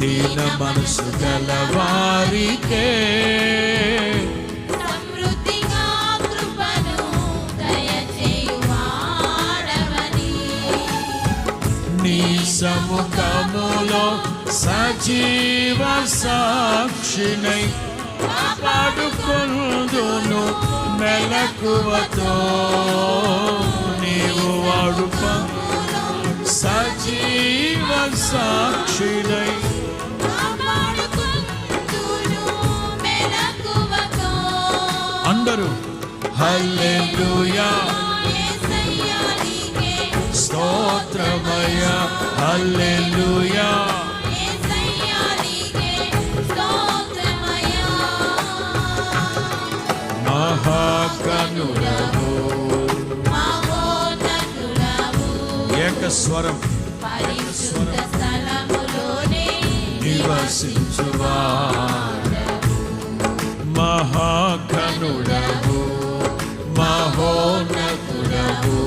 దీన మనసు గలవారికే. నీ సముఖములో సజీవ సాక్షినై కాపాడుకొందును మెలకువతో. నీవు వాడుప సజీవ సాక్షినై అందరూ. హల్లెలూయా. హల్లెలూయా. స్తోత్రమయ్యా. మహోన్నతుడవు, ఏక స్వరం నివసించువా మహాఘనుడవు మహోన్నతుడవు.